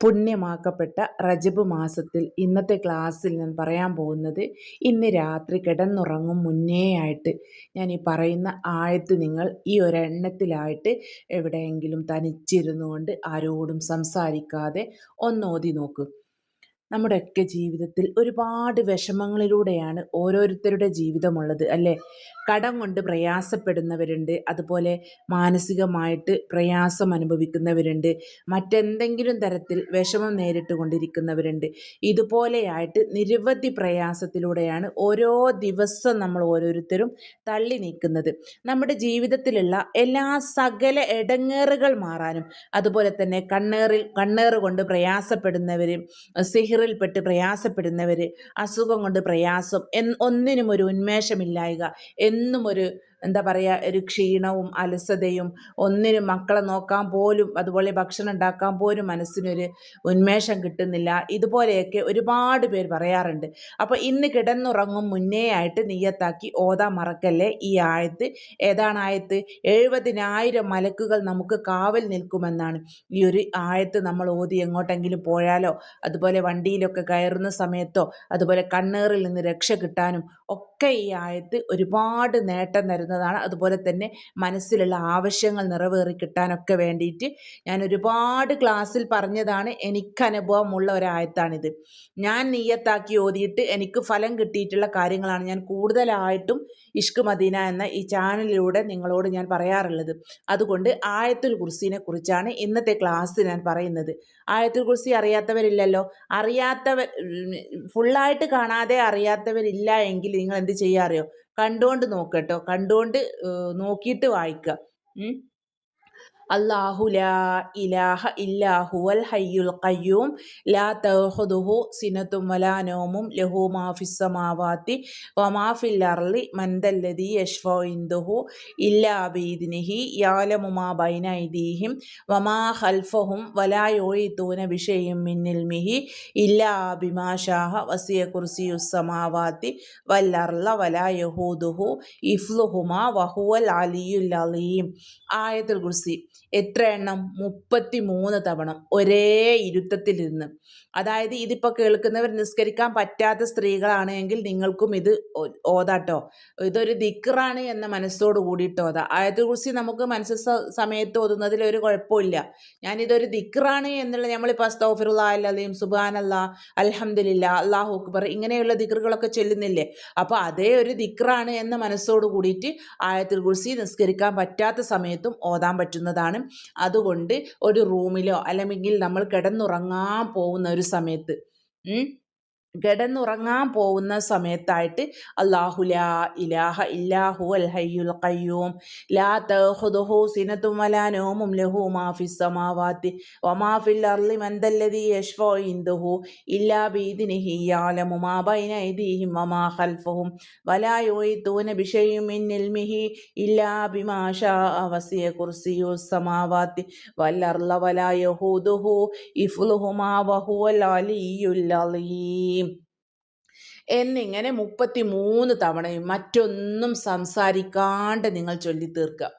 പുണ്യമാക്കപ്പെട്ട റജബ് മാസത്തിൽ ഇന്നത്തെ ക്ലാസ്സിൽ ഞാൻ പറയാൻ പോകുന്നത് ഇന്ന് രാത്രി കിടന്നുറങ്ങും മുന്നേ ആയിട്ട് ഞാൻ ഈ പറയുന്ന ആയത്ത് നിങ്ങൾ ഈ ഒരെണ്ണത്തിലായിട്ട് എവിടെയെങ്കിലും തനിച്ചിരുന്നു കൊണ്ട് ആരോടും സംസാരിക്കാതെ ഒന്നോതി നോക്കൂ. നമ്മുടെയൊക്കെ ജീവിതത്തിൽ ഒരുപാട് വിഷമങ്ങളിലൂടെയാണ് ഓരോരുത്തരുടെ ജീവിതമുള്ളത് അല്ലേ? കടം കൊണ്ട് പ്രയാസപ്പെടുന്നവരുണ്ട് അതുപോലെ മാനസികമായിട്ട് പ്രയാസം അനുഭവിക്കുന്നവരുണ്ട് മറ്റെന്തെങ്കിലും തരത്തിൽ വിഷമം നേരിട്ട് കൊണ്ടിരിക്കുന്നവരുണ്ട് ഇതുപോലെയായിട്ട് നിരവധി പ്രയാസത്തിലൂടെയാണ് ഓരോ ദിവസം നമ്മൾ ഓരോരുത്തരും തള്ളി നീക്കുന്നത്. നമ്മുടെ ജീവിതത്തിലുള്ള എല്ലാ സകല ഇടങ്ങേറുകൾ മാറാനും അതുപോലെ തന്നെ കണ്ണേറിൽ കണ്ണേറ് കൊണ്ട് പ്രയാസപ്പെടുന്നവരും സിഹിർ സിഹിറിൽപ്പെട്ട് പ്രയാസപ്പെടുന്നവർ അസുഖം കൊണ്ട് പ്രയാസം ഒന്നിനും ഒരു ഉന്മേഷമില്ലായ്ക എന്നും ഒരു എന്താ പറയുക ഒരു ക്ഷീണവും അലസതയും ഒന്നിനും മക്കളെ നോക്കാൻ പോലും അതുപോലെ ഭക്ഷണം ഉണ്ടാക്കാൻ പോലും മനസ്സിനൊരു ഉന്മേഷം കിട്ടുന്നില്ല. ഇതുപോലെയൊക്കെ ഒരുപാട് പേര് പറയാറുണ്ട്. അപ്പോൾ ഇന്ന് കിടന്നുറങ്ങും മുന്നേ ആയിട്ട് നീയത്താക്കി ഓതാൻ മറക്കല്ലേ ഈ ആയത്ത്? ഏതാണ് ആയത്ത്? എഴുപതിനായിരം മലക്കുകൾ നമുക്ക് കാവൽ നിൽക്കുമെന്നാണ് ഈ ഒരു ആയത്ത് നമ്മൾ ഓതി എങ്ങോട്ടെങ്കിലും പോയാലോ അതുപോലെ വണ്ടിയിലൊക്കെ കയറുന്ന സമയത്തോ അതുപോലെ കണ്ണേറിൽ നിന്ന് രക്ഷ കിട്ടാനും ഒക്കെ ഈ ആയത്ത് ഒരുപാട് നേട്ടം തരുന്നതാണ്. അതുപോലെ തന്നെ മനസ്സിലുള്ള ആവശ്യങ്ങൾ നിറവേറി കിട്ടാനൊക്കെ വേണ്ടിയിട്ട് ഞാൻ ഒരുപാട് ക്ലാസ്സിൽ പറഞ്ഞതാണ് എനിക്ക് അനുഭവമുള്ള ഒരായത്താണിത്. ഞാൻ നീയത്താക്കി ഓതിയിട്ട് എനിക്ക് ഫലം കിട്ടിയിട്ടുള്ള കാര്യങ്ങളാണ് ഞാൻ കൂടുതലായിട്ടും ഇഷ്ക് മദീന എന്ന ഈ ചാനലിലൂടെ നിങ്ങളോട് ഞാൻ പറയാറുള്ളത്. അതുകൊണ്ട് ആയത്തുൽ കുർസിനെ കുറിച്ചാണ് ഇന്നത്തെ ക്ലാസ് ഞാൻ പറയുന്നത്. ആയത്തുൽ കുർസി അറിയാത്തവരില്ലല്ലോ? അറിയാത്തവർ ഫുള്ളായിട്ട് കാണാതെ അറിയാത്തവരില്ല എങ്കിൽ നിങ്ങൾ എന്ത് ചെയ്യുക കണ്ടുകൊണ്ട് നോക്കട്ടോ കണ്ടുകൊണ്ട് നോക്കിയിട്ട് വായിക്കുക അല്ലാഹു ലാ ഇലാഹ ഇല്ലാഹു അൽ ഹയ്യുൽ ഖയ്യൂം. ലാ തഹുദുഹു സിനത്തും വലാ നൗമും. ലഹു വമാ ഫിൽ അർളി മൻ ദല്ലദി യശ്ഫഉ ഇല്ലാ ബിഇദ്നിഹി. യഅലമു മാ ബൈന ഐദീഹിം. വമാ ഖൽഫഹും വലാ യുഈതൂന ബിശൈഇൻ മിൻ ഇൽമിഹി. ഇല്ലാ ബിമാ ശാഅ വസിയ കുർസിയുസ് സമാവാതി വൽ അർള വലാ യഹൂദുഹു ഇഫ്ലുഹുമാ വഹുവൽ അലിയുൽ അലീം. ആയത്തുൽ കുർസി. എത്ര എണ്ണം? മുപ്പത്തി മൂന്ന് തവണ ഒരേ ഇരുത്തത്തിലിരുന്ന് അതായത് ഇതിപ്പോൾ കേൾക്കുന്നവർ നിസ്കരിക്കാൻ പറ്റാത്ത സ്ത്രീകളാണെങ്കിൽ നിങ്ങൾക്കും ഇത് ഓതാട്ടോ. ഇതൊരു ദിക്റാണ് എന്ന മനസ്സോട് കൂടിയിട്ട് ഓതാ ആയത്തിൽ കുറിച്ച് നമുക്ക് മനസ്സ് സമയത്ത് ഓതുന്നതിൽ ഒരു കുഴപ്പമില്ല. ഞാനിതൊരു ദിക്റാണ് എന്നുള്ള നമ്മളിപ്പോൾ അസ്തോഫിറുള്ള അല്ലയും സുബാനല്ല അലഹമില്ല അള്ളാഹു അക്ബർ ഇങ്ങനെയുള്ള ദിക്റുകളൊക്കെ ചെല്ലുന്നില്ലേ? അപ്പോൾ അതേ ഒരു ദിക്റാണ് എന്ന മനസ്സോട് കൂടിയിട്ട് ആയത്തിൽ കുറിച്ച് നിസ്കരിക്കാൻ പറ്റാത്ത സമയത്തും ഓതാൻ പറ്റുന്നതാണ്. അതുകൊണ്ട് ഒരു റൂമിലോ അല്ലെങ്കിൽ നമ്മൾ കിടന്നുറങ്ങാൻ പോകുന്ന ഒരു സമയത്ത് കിടന്നുറങ്ങാൻ പോകുന്ന സമയത്തായിട്ട് അള്ളാഹു ലാ ഇലാഹ ഇല്ലാഹു അൽ ഹയ്യുൽ ഖയ്യൂം. ലാ തഖുദുഹു സിനത്തും വലാ നൗമും ലഹു മാ ഫിസ് സമാവാതി വമാ ഫിൽ അർളി മൻ ദല്ലദി യശ്ഫഉ ഇൻദുഹു ഇല്ലാ ബിഇദ്നിഹി യഅലമു മാ ബൈന ഐദീഹിം വമാ ഖൽഫഹും. വലാ യുഈതൂന ബിശൈഇൻ മിൻ ഇൽമിഹി ഇല്ലാ ബിമാ ശാഅ വസിയ കുർസിയു സമാവാതി വൽ അർള വലാ യഹൂദുഹു ഇഫ്ലുഹുമാ വഹുവൽ അലിയ്യുൽ അലീം എന്നിങ്ങനെ മുപ്പത്തി മൂന്ന് തവണയും മറ്റൊന്നും സംസാരിക്കാണ്ട് നിങ്ങൾ ചൊല്ലി തീർക്കുക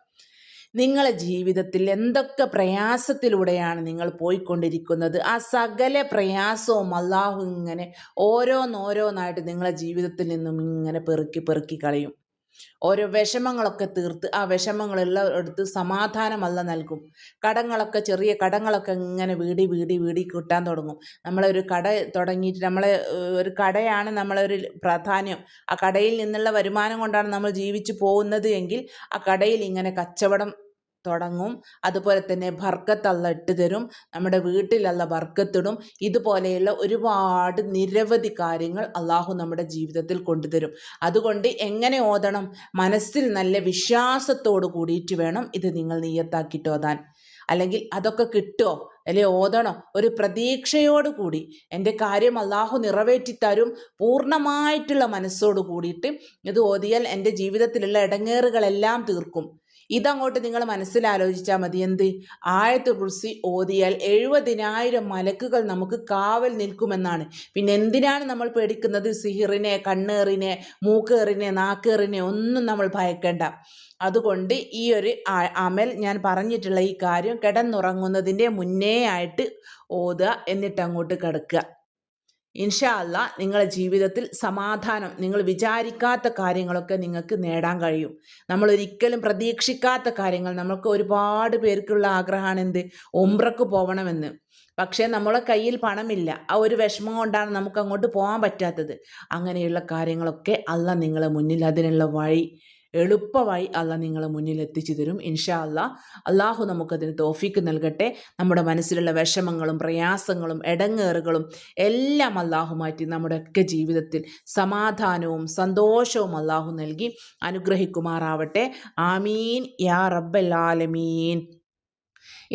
നിങ്ങളെ ജീവിതത്തിൽ എന്തൊക്കെ പ്രയാസത്തിലൂടെയാണ് നിങ്ങൾ പോയിക്കൊണ്ടിരിക്കുന്നത്? ആ സകല പ്രയാസവും അള്ളാഹു ഇങ്ങനെ ഓരോന്നോരോന്നായിട്ട് നിങ്ങളെ ജീവിതത്തിൽ നിന്നും ഇങ്ങനെ പെറുക്കി പെറുക്കി കളയും. ഓരോ വിഷമങ്ങളൊക്കെ തീർത്ത് ആ വിഷമങ്ങളെല്ലാം എടുത്ത് സമാധാനമല്ല നൽകും. കടങ്ങളൊക്കെ ചെറിയ കടങ്ങളൊക്കെ ഇങ്ങനെ വീടി വീടി വീടി കിട്ടാൻ തുടങ്ങും. നമ്മളൊരു കട തുടങ്ങിയിട്ട് നമ്മളെ ഒരു കടയാണ് നമ്മളൊരു പ്രാധാന്യം. ആ കടയിൽ നിന്നുള്ള വരുമാനം കൊണ്ടാണ് നമ്മൾ ജീവിച്ചു പോകുന്നത് എങ്കിൽ ആ കടയിൽ ഇങ്ങനെ കച്ചവടം തുടങ്ങും. അതുപോലെ തന്നെ ബർക്കത്ത് അല്ല ഇട്ട് തരും. നമ്മുടെ വീട്ടിലല്ല ബർക്കത്തിടും ഇതുപോലെയുള്ള ഒരുപാട് നിരവധി കാര്യങ്ങൾ അള്ളാഹു നമ്മുടെ ജീവിതത്തിൽ കൊണ്ടുതരും. അതുകൊണ്ട് എങ്ങനെ ഓതണം? മനസ്സിൽ നല്ല വിശ്വാസത്തോട് കൂടിയിട്ട് വേണം ഇത് നിങ്ങൾ നീയത്താക്കിയിട്ട് ഓതാൻ. അല്ലെങ്കിൽ അതൊക്കെ കിട്ടുമോ അല്ലെ ഓതണോ? ഒരു പ്രതീക്ഷയോടുകൂടി എന്റെ കാര്യം അള്ളാഹു നിറവേറ്റി തരും. പൂർണമായിട്ടുള്ള മനസ്സോട് കൂടിയിട്ട് ഇത് ഓതിയാൽ എന്റെ ജീവിതത്തിലുള്ള ഇടങ്ങേറുകളെല്ലാം തീർക്കും. ഇതങ്ങോട്ട് നിങ്ങൾ മനസ്സിലാലോചിച്ചാൽ മതി. എന്ത്? ആയത്ത് കുറിച്ച് ഓതിയാൽ എഴുപതിനായിരം മലക്കുകൾ നമുക്ക് കാവൽ നിൽക്കുമെന്നാണ്. പിന്നെ എന്തിനാണ് നമ്മൾ പേടിക്കുന്നത്? സിഹിറിനെ കണ്ണേറിനെ മൂക്കേറിനെ നാക്കേറിനെ ഒന്നും നമ്മൾ ഭയക്കേണ്ട. അതുകൊണ്ട് ഈ ഒരു അമൽ ഞാൻ പറഞ്ഞിട്ടുള്ള ഈ കാര്യം കിടന്നുറങ്ങുന്നതിന്റെ മുന്നേ ആയിട്ട് ഓതുക എന്നിട്ട് അങ്ങോട്ട് കിടക്കുക. ഇൻഷാ അല്ല നിങ്ങളുടെ ജീവിതത്തിൽ സമാധാനം നിങ്ങൾ വിചാരിക്കാത്ത കാര്യങ്ങളൊക്കെ നിങ്ങൾക്ക് നേടാൻ കഴിയും. നമ്മൾ ഒരിക്കലും പ്രതീക്ഷിക്കാത്ത കാര്യങ്ങൾ നമുക്ക് ഒരുപാട് പേർക്കുള്ള ആഗ്രഹമാണ് എന്ത് ഒമ്പ്രക്ക് പോകണമെന്ന് പക്ഷേ നമ്മളെ കയ്യിൽ പണമില്ല. ആ ഒരു വിഷമം കൊണ്ടാണ് നമുക്ക് അങ്ങോട്ട് പോകാൻ പറ്റാത്തത്. അങ്ങനെയുള്ള കാര്യങ്ങളൊക്കെ അല്ല നിങ്ങളെ മുന്നിൽ അതിനുള്ള വഴി. എളുപ്പമായി അല്ല നിങ്ങളെ മുന്നിൽ എത്തിച്ചു തരും. ഇൻഷാ അല്ല അള്ളാഹു നമുക്കതിന് തോഫിക്ക് നൽകട്ടെ. നമ്മുടെ മനസ്സിലുള്ള വിഷമങ്ങളും പ്രയാസങ്ങളും ഇടങ്ങേറുകളും എല്ലാം അള്ളാഹു മാറ്റി നമ്മുടെയൊക്കെ ജീവിതത്തിൽ സമാധാനവും സന്തോഷവും അള്ളാഹു നൽകി അനുഗ്രഹിക്കുമാറാവട്ടെ. ആമീൻ. യാ റബ്ബൽ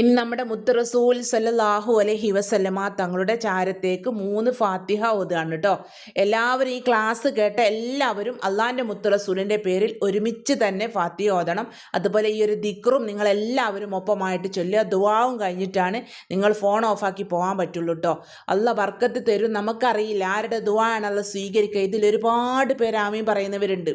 ഇനി നമ്മുടെ മുത്ത് റസൂൽ സല്ലാഹു അലഹി വസല്ലമ തങ്ങളുടെ ചാരത്തേക്ക് മൂന്ന് ഫാത്തിഹ ഓതുകയാണ് കേട്ടോ. എല്ലാവരും ഈ ക്ലാസ് കേട്ട എല്ലാവരും അള്ളാഹിന്റെ മുത്ത് റസൂലിന്റെ പേരിൽ ഒരുമിച്ച് തന്നെ ഫാത്തിഹ ഓതണം. അതുപോലെ ഈ ഒരു ദിക്റും നിങ്ങൾ എല്ലാവരും ഒപ്പമായിട്ട് ചൊല്ലുക. ദുവാവും കഴിഞ്ഞിട്ടാണ് നിങ്ങൾ ഫോൺ ഓഫാക്കി പോകാൻ പറ്റുള്ളൂ കേട്ടോ. അല്ല വർക്കത്ത് തരും. നമുക്കറിയില്ല ആരുടെ ദുവാണല്ല സ്വീകരിക്കുക. ഇതിൽ ഒരുപാട് പേര് ആമീൻ പറയുന്നവരുണ്ട്.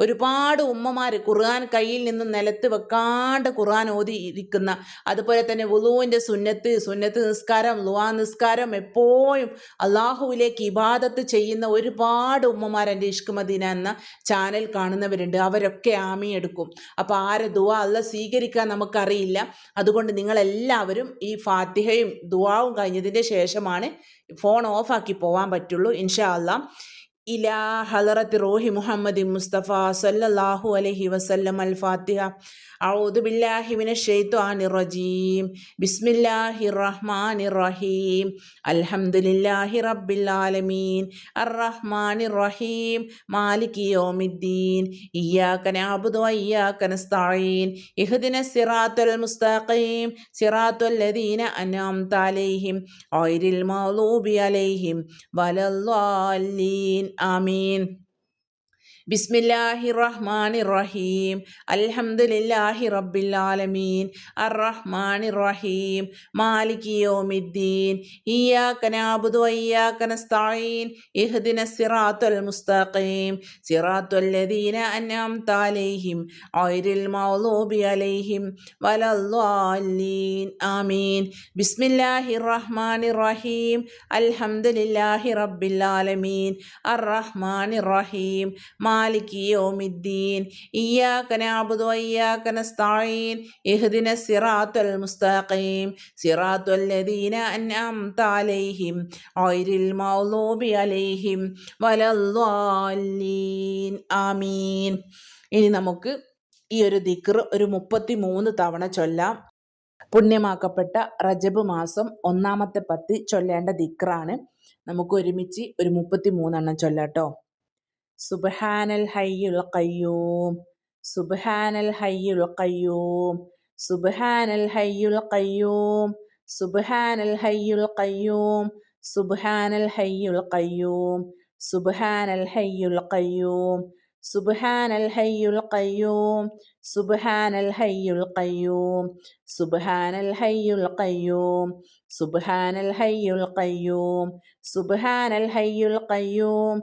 ഒരുപാട് ഉമ്മമാർ ഖുർആൻ കയ്യിൽ നിന്ന് നിലത്ത് വെക്കാണ്ട് ഖുർആൻ ഓതി ഇരിക്കുന്ന അതുപോലെ തന്നെ വുളുവിന്റെ സുന്നത്ത് സുന്നത്ത് നിസ്കാരം ലുവാ നിസ്കാരം എപ്പോഴും അള്ളാഹുവിലേക്ക് ഇബാദത്ത് ചെയ്യുന്ന ഒരുപാട് ഉമ്മമാർ എന്റെ ഇഷ്കുമദീന എന്ന ചാനൽ കാണുന്നവരുണ്ട്. അവരൊക്കെ ആമി എടുക്കും. അപ്പോൾ ആരെ ദുവാ അല്ല സ്വീകരിക്കാൻ നമുക്കറിയില്ല. അതുകൊണ്ട് നിങ്ങളെല്ലാവരും ഈ ഫാത്തിഹയും ദുവാവും കഴിഞ്ഞതിന്റെ ശേഷമാണ് ഫോൺ ഓഫാക്കി പോകാൻ പറ്റുള്ളൂ ഇൻഷാ അല്ലാം ഇലാ ഹലറത്ത് റോഹി മുഹമ്മദ് മുസ്തഫ സല്ലല്ലാഹു അലഹി വസല്ലം അൽ ഫാത്തിഹ ഔദു ബില്ലാഹി മിന ഷെയ്ത്വാനി റജീം. ബിസ്മില്ലാഹി റഹ്മാനി റഹീം. അൽഹംദുലില്ലാഹി റബ്ബിൽ ആലമീൻ. അർ അർറഹ്മാനി റഹീം. മാലിക് യോമിദ്ദീൻ. ഇയ്യാക നഅബുദു വഇയ്യാക നസ്തഈൻ. ഇഹ്ദിന സിറാത്തൽ മുസ്തഖീം. സിറാത്തൽ ലദീന അൻഅംത അലൈഹിം. ഗൈറിൽ മഗ്ലൂബി അലൈഹിം. വലല്ലാലീൻ I mean, ബിസ്മില്ലാഹി റഹ്മാൻ റഹീം അൽഹംദുലില്ലാഹി റബ്ബിൽ ആലമീൻ അർ റഹ്മാൻ റഹീം മാലിക് യോമിദ്ദീൻ. ഇയാക്ക നഅബുദു വഇയാക്ക നസ്തഈൻ. ഇഹ്ദിന സിറാത്തൽ മുസ്തഖീം. സിറാത്തൽ ലദീന അൻഅംത അലൈഹിം. ഔരിൽ മഗ്ലൂബി അലൈഹിം. വലദ്ദാലീൻ ആമീൻ. ബിസ്മില്ലാഹി റഹ്മാനിർ റഹീം അൽഹംദുലില്ലാഹി റബ്ബിൽ ആലമീൻ അർ റഹ്മാനിർ റഹീം മാലിക് യോമിദ്ദീൻ. ഇയ്യാക്ക നഅബുദു വയ്യാക്ക നസ്തഈൻ. ഇഹ്ദിന സിറാത്തുൽ മുസ്തഖീം. സിറാത്തുൽ ലദീന അൻഅംത അലൈഹിം. ഗൈറിൽ മൗലൂബി അലൈഹിം. വലദ്ദാലീൻ ആമീൻ. ഇനി നമുക്ക് ഈ ഒരു ദിക്ർ ഒരു മുപ്പത്തി മൂന്ന് തവണ ചൊല്ലാം. പുണ്യമാക്കപ്പെട്ട റജബ് മാസം ഒന്നാമത്തെ പത്തി ചൊല്ലേണ്ട ദിക്റാണ്. നമുക്ക് ഒരുമിച്ച് ഒരു മുപ്പത്തി മൂന്നെണ്ണം ചൊല്ലാട്ടോ. സുബഹാനൽ ഹയ്യുൽ കയ്യൂം സുബഹാനൽ ഹയ്യുൽ കയ്യൂം സുബഹാനൽ ഹയ്യുൽ കയ്യൂം സുബഹാനൽ ഹയ്യുൽ കയ്യൂം സുബഹാനൽ ഹയ്യുൽ കയ്യൂം സുബഹാനൽ ഹയ്യുൽ കയ്യൂം سبحان الحي القيوم سبحان الحي القيوم سبحان الحي القيوم سبحان الحي القيوم سبحان الحي القيوم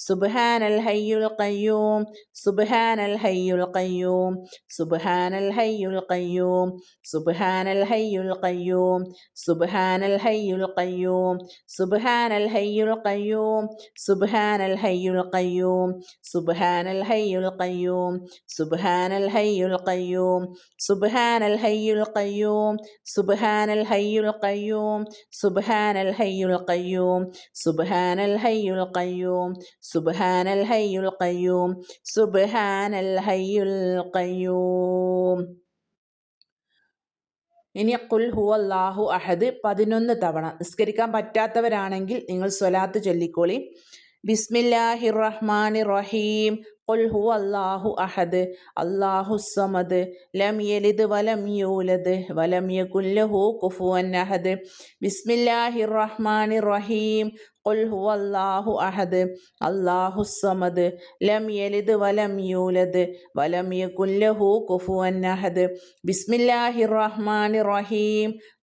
സുബ്ഹാൻ അൽ ഹയ്യുൽ കയ്യൂം സുബ്ഹാൻ അൽ ഹയ്യുൽ കയ്യൂം സുബ്ഹാൻ അൽ ഹയ്യുൽ കയ്യൂം സുബ്ഹാൻ അൽ ഹയ്യുൽ കയ്യൂം സുബ്ഹാൻ അൽ ഹയ്യുൽ കയ്യൂം സുബ്ഹാൻ അൽ ഹയ്യുൽ കയ്യൂം സുബ്ഹാൻ അൽ ഹയ്യുൽ കയ്യൂം സുബ്ഹാൻ അൽ ഹയ്യുൽ കയ്യൂം സുബ്ഹാൻ അൽ ഹയ്യുൽ കയ്യൂം സുബ്ഹാൻ അൽ ഹയ്യുൽ കയ്യൂം സുബ്ഹാൻ അൽ ഹയ്യുൽ കയ്യൂം സുബ്ഹാൻ അൽ ഹയ്യുൽ കയ്യൂം സുബ്ഹാൻ അൽ കയ്യൂം സുബ്ഹാനൽ ഹയ്യുൽ ഖയ്യൂം സുബ്ഹാനൽ ഹയ്യുൽ ഖയ്യൂം. ഇനി കുൽ ഹു അഹദ് പതിനൊന്ന് തവണ. നിസ്കരിക്കാൻ പറ്റാത്തവരാണെങ്കിൽ നിങ്ങൾ സ്വലാത്ത് ചൊല്ലിക്കോളി. ബിസ്മില്ലാഹിർ റഹ്മാനിർ റഹീം ഖുൽ ഹുവല്ലാഹു അഹദ്. അല്ലാഹുസ് സമദ്. ലം യലിദ് വലം യൂലദ്. വലം യകുല്ലഹു ലഹു കുഫുവൻ അഹദ്. ബിസ്മില്ലാഹിർ റഹ്മാനിർ റഹീം ഖുൽ ഹുവല്ലാഹു അഹദ്.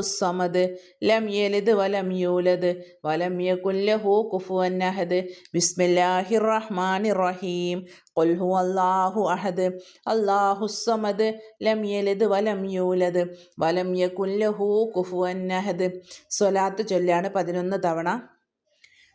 സമദ് ലം യലിദ് വലം യൂലദ് വലം യകുല്ലഹു ലഹു കുഫുവൻ അഹദ്. ബിസ്മില്ലാഹിർ റഹ്മാനിർ റഹീം ഖുൽ ഹുവല്ലാഹു അഹദ്. അല്ലാഹുസ് സമദ് ലം യലിദ് വലം യൂലദ് വലം യകുല്ലഹു ലഹു കുഫുവൻ അഹദ്. സ്വലാത്ത് ചൊല്ലാണ് പതിനൊന്ന് തവണ.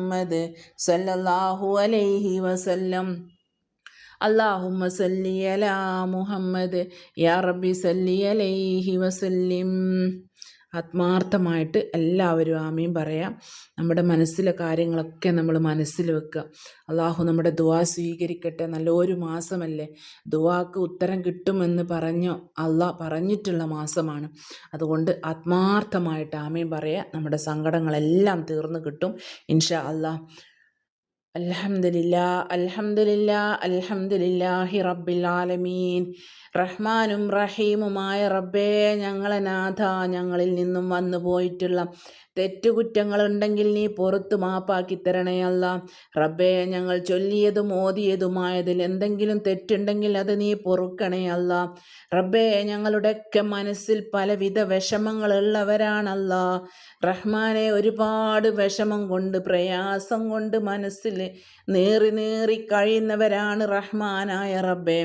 മുഹമ്മദ് സല്ലല്ലാഹു അലൈഹി വസല്ലം. അള്ളാഹുമ്മ സല്ലി അലാ മുഹമ്മദ് യാ റബ്ബി സല്ലി അലൈഹി വസല്ലിം. ആത്മാർത്ഥമായിട്ട് എല്ലാവരും ആമീൻ പറയാം. നമ്മുടെ മനസ്സിലെ കാര്യങ്ങളൊക്കെ നമ്മൾ മനസ്സിൽ വെക്കുക അള്ളാഹു നമ്മുടെ ദുവാ സ്വീകരിക്കട്ടെ. നല്ലൊരു മാസമല്ലേ? ദുവാക്ക് ഉത്തരം കിട്ടുമെന്ന് പറഞ്ഞു അള്ളാഹ് പറഞ്ഞിട്ടുള്ള മാസമാണ്. അതുകൊണ്ട് ആത്മാർത്ഥമായിട്ട് ആമീൻ പറയാം. നമ്മുടെ സങ്കടങ്ങളെല്ലാം തീർന്നു കിട്ടും. ഇൻഷാ അള്ളാഹ് അലഹമില്ല അലഹമില്ല അൽഹംദുലില്ലാഹി റബ്ബിൽ ആലമീൻ. റഹ്മാനും റഹീമുമായ റബ്ബേ ഞങ്ങളെ നാഥ ഞങ്ങളിൽ നിന്നും വന്നു പോയിട്ടുള്ള തെറ്റുകുറ്റങ്ങളുണ്ടെങ്കിൽ നീ പുറത്തു മാപ്പാക്കി തരണേ അല്ല. റബ്ബേ ഞങ്ങൾ ചൊല്ലിയതും ഓതിയതുമായതിൽ എന്തെങ്കിലും തെറ്റുണ്ടെങ്കിൽ അത് നീ പൊറുക്കണേ അല്ല. റബ്ബേ ഞങ്ങളുടെയൊക്കെ മനസ്സിൽ പലവിധ വിഷമങ്ങളുള്ളവരാണല്ല. റഹ്മാനെ ഒരുപാട് വിഷമം കൊണ്ട് പ്രയാസം കൊണ്ട് മനസ്സിൽ നേറി നേറി കഴിയുന്നവരാണ് റഹ്മാനായ റബ്ബേ.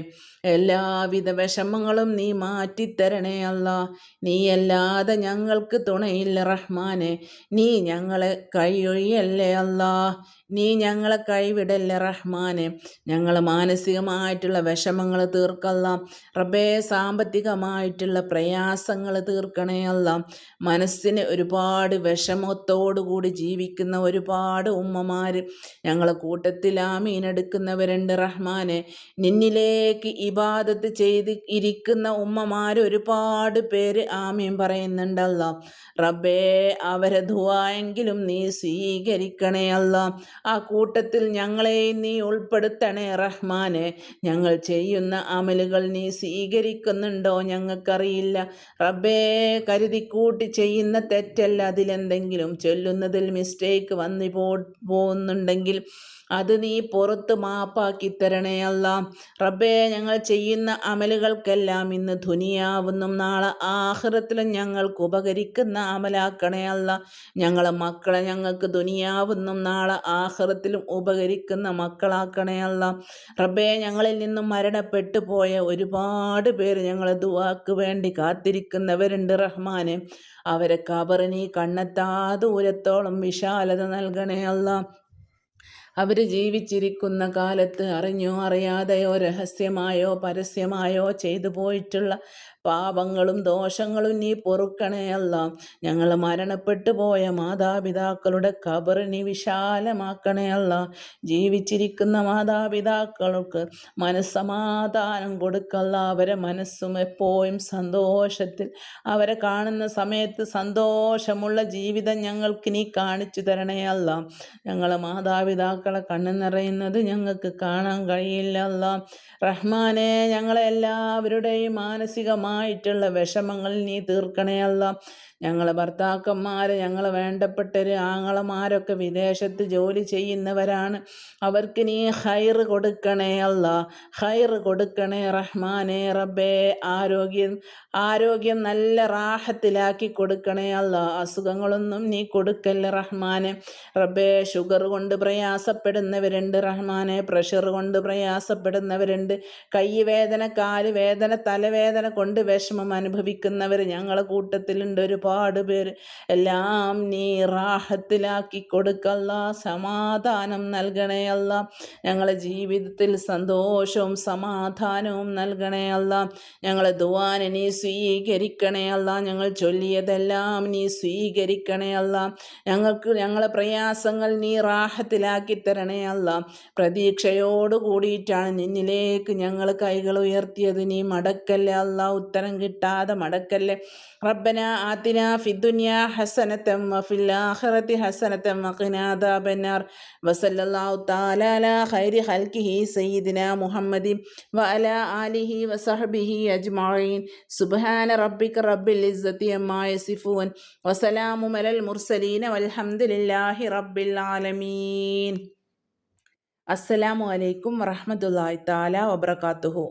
എല്ലാവിധ വിഷമങ്ങളും നീ മാറ്റിത്തരണേ അല്ല. നീയല്ലാതെ ഞങ്ങൾക്ക് തുണയില്ല റഹ്മാനെ. നീ ഞങ്ങളെ കൈയൊഴിയല്ലേ അല്ലാ. നീ ഞങ്ങളെ കൈവിടല്ല റഹ്മാനെ? ഞങ്ങൾ മാനസികമായിട്ടുള്ള വിഷമങ്ങൾ തീർക്കല്ല. റബ്ബേ സാമ്പത്തികമായിട്ടുള്ള പ്രയാസങ്ങൾ തീർക്കണേ അല്ല. മനസ്സിന് ഒരുപാട് കൂടി ജീവിക്കുന്ന ഒരുപാട് ഉമ്മമാർ ഞങ്ങളെ കൂട്ടത്തിൽ ആമീൻ എടുക്കുന്നവരുണ്ട് റഹ്മാനെ. നിന്നിലേക്ക് ഇബാദത്ത് ചെയ്ത് ഇരിക്കുന്ന ഉമ്മമാർ ഒരുപാട് പേര് ആമീൻ പറയുന്നുണ്ടല്ല. റബ്ബേ അവരെ ധുവായെങ്കിലും നീ സ്വീകരിക്കണേ അല്ല. ആ കൂട്ടത്തിൽ ഞങ്ങളെ നീ ഉൾപ്പെടുത്തണേ റഹ്മാനെ. ഞങ്ങൾ ചെയ്യുന്ന അമലുകൾ നീ സ്വീകരിക്കുന്നുണ്ടോ? ഞങ്ങൾക്കറിയില്ല. റബ്ബേ കരുതിക്കൂട്ടി ചെയ്യുന്ന തെറ്റല്ല. അതിലെന്തെങ്കിലും ചൊല്ലുന്നതിൽ മിസ്റ്റേക്ക് വന്നു പോ പോകുന്നുണ്ടെങ്കിൽ അത് നീ പുറത്ത് മാപ്പാക്കി തരണേ അല്ല. റബ്ബേ ഞങ്ങൾ ചെയ്യുന്ന അമലുകൾക്കെല്ലാം ഇന്ന് ധുനിയാവുന്നു നാളെ ആഹ്റത്തിലും ഞങ്ങൾക്ക് ഉപകരിക്കുന്ന അമലാക്കണേ അല്ല. ഞങ്ങളെ മക്കളെ ഞങ്ങൾക്ക് ധുനിയാവുന്നു നാളെ ആഹ്റത്തിലും ഉപകരിക്കുന്ന മക്കളാക്കണേ അല്ല. റബ്ബേ ഞങ്ങളിൽ നിന്നും മരണപ്പെട്ടു പോയ ഒരുപാട് പേര് ഞങ്ങളെ ദുവാക്ക് വേണ്ടി കാത്തിരിക്കുന്നവരുണ്ട് റഹ്മാനെ. അവരെ കബറിനി കണ്ണെത്താ ദൂരത്തോളം വിശാലത നൽകണേ അല്ല. അവർ ജീവിച്ചിരിക്കുന്ന കാലത്ത് അറിഞ്ഞോ അറിയാതെയോ രഹസ്യമായോ പരസ്യമായോ ചെയ്തു പോയിട്ടുള്ള പാപങ്ങളും ദോഷങ്ങളും നീ പൊറുക്കണേ അല്ല. ഞങ്ങൾ മരണപ്പെട്ടു പോയ മാതാപിതാക്കളുടെ ഖബർ നീ വിശാലമാക്കണേ അല്ല. ജീവിച്ചിരിക്കുന്ന മാതാപിതാക്കൾക്ക് മനസ്സമാധാനം കൊടുക്കല്ല. അവരെ മനസ്സും എപ്പോഴും സന്തോഷത്തിൽ അവരെ കാണുന്ന സമയത്ത് സന്തോഷമുള്ള ജീവിതം ഞങ്ങൾക്ക് നീ കാണിച്ചു തരണേ അല്ല. ഞങ്ങളെ മാതാപിതാക്കളെ കണ്ണു നിറയുന്നത് ഞങ്ങൾക്ക് കാണാൻ കഴിയില്ല അല്ല. റഹ്മാനെ ഞങ്ങളെല്ലാവരുടെയും മാനസികമായി ആയിട്ടുള്ള വിഷമങ്ങൾ നീ തീർക്കണേ അല്ല. ഞങ്ങളെ ഭർത്താക്കന്മാർ ഞങ്ങളെ വേണ്ടപ്പെട്ടൊരു ആങ്ങളമാരൊക്കെ വിദേശത്ത് ജോലി ചെയ്യുന്നവരാണ്. അവർക്ക് നീ ഹൈർ കൊടുക്കണേ അല്ല. ഹൈർ കൊടുക്കണേ റഹ്മാനേ റബ്ബേ. ആരോഗ്യം ആരോഗ്യം നല്ല റാഹത്തിലാക്കി കൊടുക്കണേ അല്ല. അസുഖങ്ങളൊന്നും നീ കൊടുക്കല്ല റഹ്മാനെ. റബ്ബേ ഷുഗർ കൊണ്ട് പ്രയാസപ്പെടുന്നവരുണ്ട് റഹ്മാനെ. പ്രഷർ കൊണ്ട് പ്രയാസപ്പെടുന്നവരുണ്ട്. കൈ വേദന കാൽ വേദന തലവേദന കൊണ്ട് വിഷമം അനുഭവിക്കുന്നവർ ഞങ്ങളെ കൂട്ടത്തിലുണ്ട്. ഒരു ഒരുപാട് പേര്. എല്ലാം നീ റാഹത്തിലാക്കി കൊടുക്കല്ല. സമാധാനം നൽകണേ അല്ല. ഞങ്ങളെ ജീവിതത്തിൽ സന്തോഷവും സമാധാനവും നൽകണേ അല്ല. ഞങ്ങളെ ദുവാനെ നീ സ്വീകരിക്കണേ അല്ല. ഞങ്ങൾ ചൊല്ലിയതെല്ലാം നീ സ്വീകരിക്കണേ അല്ല. ഞങ്ങൾക്ക് ഞങ്ങളെ പ്രയാസങ്ങൾ നീ റാഹത്തിലാക്കി തരണേ അല്ല. പ്രതീക്ഷയോട് കൂടിയിട്ടാണ് നിന്നിലേക്ക് ഞങ്ങൾ കൈകൾ ഉയർത്തിയത്. നീ മടക്കല്ലേ അല്ല ഉത്തരം കിട്ടാതെ മടക്കല്ലേ? റബ്ബന ആത്തിന ഫിദ്ദുനിയ ഹസനത്തം വഫിൽ ആഖിറതി ഹസനത്തം വഖിന അദാബന്നാർ വസല്ലല്ലാഹു തആല അലാ ഖൈരി ഖൽഖിഹി സയ്യിദിന മുഹമ്മദി വഅല ആലിഹി വസഹബിഹി അജ്മഈൻ സുബ്ഹാന റബ്ബിക റബ്ബിൽ ഇസ്സതി അമ്മാ യസിഫൂൻ വസലാമു അലൽ മുർസലീന വൽഹംദുലില്ലാഹി റബ്ബിൽ ആലമീൻ അസ്സലാമു അലൈക്കും വറഹ്മത്തുള്ളാഹി തആല വബറകാതുഹു